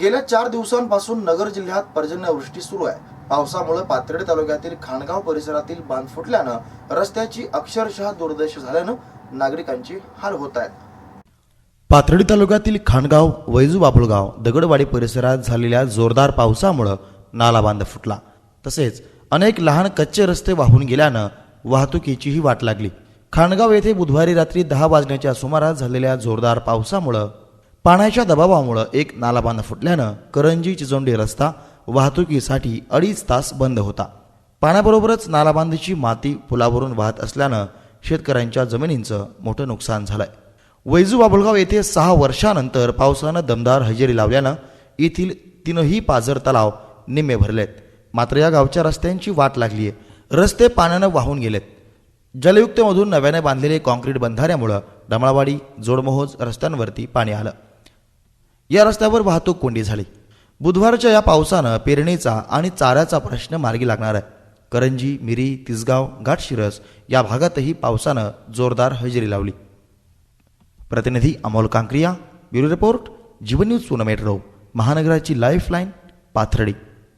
गेल्या चार दिवसांपासून नगर जिल्ह्यात पर्जन्यवृष्टी सुरू आहे. पावसामुळे पाथर्डी तालुक्यातील खाणगाव परिसरातील बांध फुटल्यानं रस्त्याची अक्षरशः दुर्दश झाल्यानं नागरिकांची हाल होत आहेत. पाथर्डी तालुक्यातील खाणगाव वैजू बाभुळगाव दगडवाडी परिसरात झालेल्या जोरदार पावसामुळं नाला बांध फुटला. तसेच अनेक लहान कच्चे रस्ते वाहून गेल्यानं वाहतुकीचीही वाट लागली. खाणगाव येथे बुधवारी रात्री दहा वाजण्याच्या सुमारास झालेल्या जोरदार पावसामुळं पाण्याच्या दबावामुळं एक नालाबांध फुटल्यानं करंजी चिचोंडी रस्ता वाहतुकीसाठी अडीच तास बंद होता. पाण्याबरोबरच नालाबांधीची माती पुलावरून वाहत असल्यानं शेतकऱ्यांच्या जमिनींचं मोठं नुकसान झालंय. वैजू बाबुळगाव येथे सहा वर्षानंतर पावसानं दमदार हजेरी लावल्यानं येथील तीनही पाझर तलाव निम्मे भरलेत. मात्र या गावच्या रस्त्यांची वाट लागली आहे रस्ते पाण्यानं वाहून गेलेत. जलयुक्तमधून नव्याने बांधलेले कॉन्क्रीट बंधाऱ्यामुळं डमळावाडी जोडमोहोज रस्त्यांवरती पाणी आलं. या रस्त्यावर वाहतूक कोंडी झाली. बुधवारच्या या पावसानं पेरणीचा आणि चाऱ्याचा प्रश्न मार्गी लागणार आहे. करंजी मिरी तिसगाव घाटशिरस या भागातही पावसानं जोरदार हजेरी लावली. प्रतिनिधी Amol Kankriya bureau report Jeevan news Pune महानगराची lifeline Pathardi.